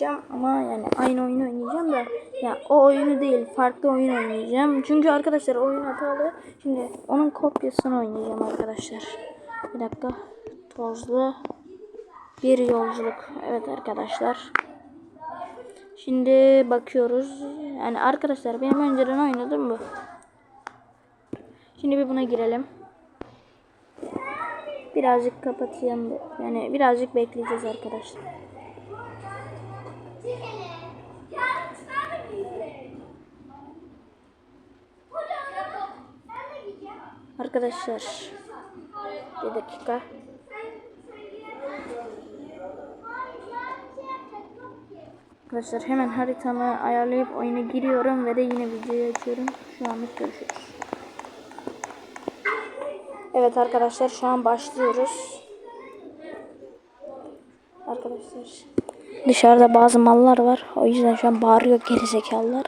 oynayacağım ama yani aynı oyunu oynayacağım da ya o oyunu değil farklı oyun oynayacağım. Çünkü arkadaşlar oyun hatalı. Şimdi onun kopyasını oynayacağım arkadaşlar. Bir dakika. Tozlu bir yolculuk. Evet arkadaşlar. Şimdi bakıyoruz. Yani arkadaşlar benim önceden oynadığım bu. Şimdi bir buna girelim. Birazcık kapatayım. Yani birazcık bekleyeceğiz arkadaşlar. Arkadaşlar bir dakika. Arkadaşlar hemen haritamı ayarlayıp oyuna giriyorum ve de yine videoyu açıyorum. Şu anlık görüşürüz. Evet arkadaşlar şu an başlıyoruz. Arkadaşlar dışarıda bazı mallar var. O yüzden şu an bağırıyor gerizekalılar.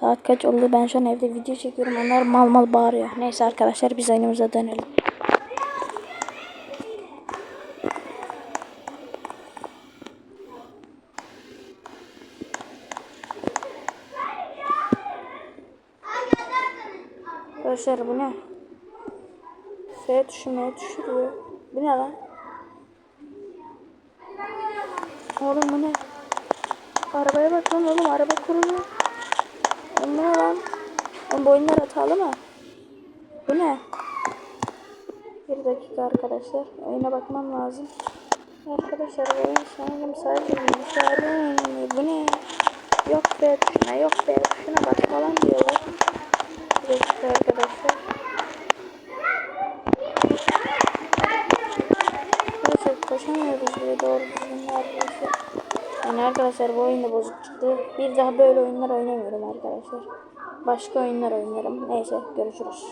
Saat kaç oldu ben şu an evde video çekiyorum. Onlar mal mal bağırıyor. Neyse arkadaşlar biz oyunumuza dönelim. Arkadaşlar bu ne? F tuşu M diyor. Bu ne lan? Oğlum bu ne? Arabaya bak lan oğlum araba kuruluyor. Ne lan? Oğlum bu oyunlar hatalı mı? Bu ne? Bir dakika arkadaşlar. Oyuna bakmam lazım. Arkadaşlar oyun sanırım sadece bilgisayarda oynanıyor. Bu ne? Yok be tuşuna yok be tuşuna bak falan diyorlar. Bir dakika arkadaşlar. Arkadaşlar koşamıyoruz bile doğru düzgün neredeyse. Yani arkadaşlar bu oyunda bozuk çıktı. Bir daha böyle oyunlar oynamıyorum arkadaşlar. Başka oyunlar oynarım. Neyse görüşürüz.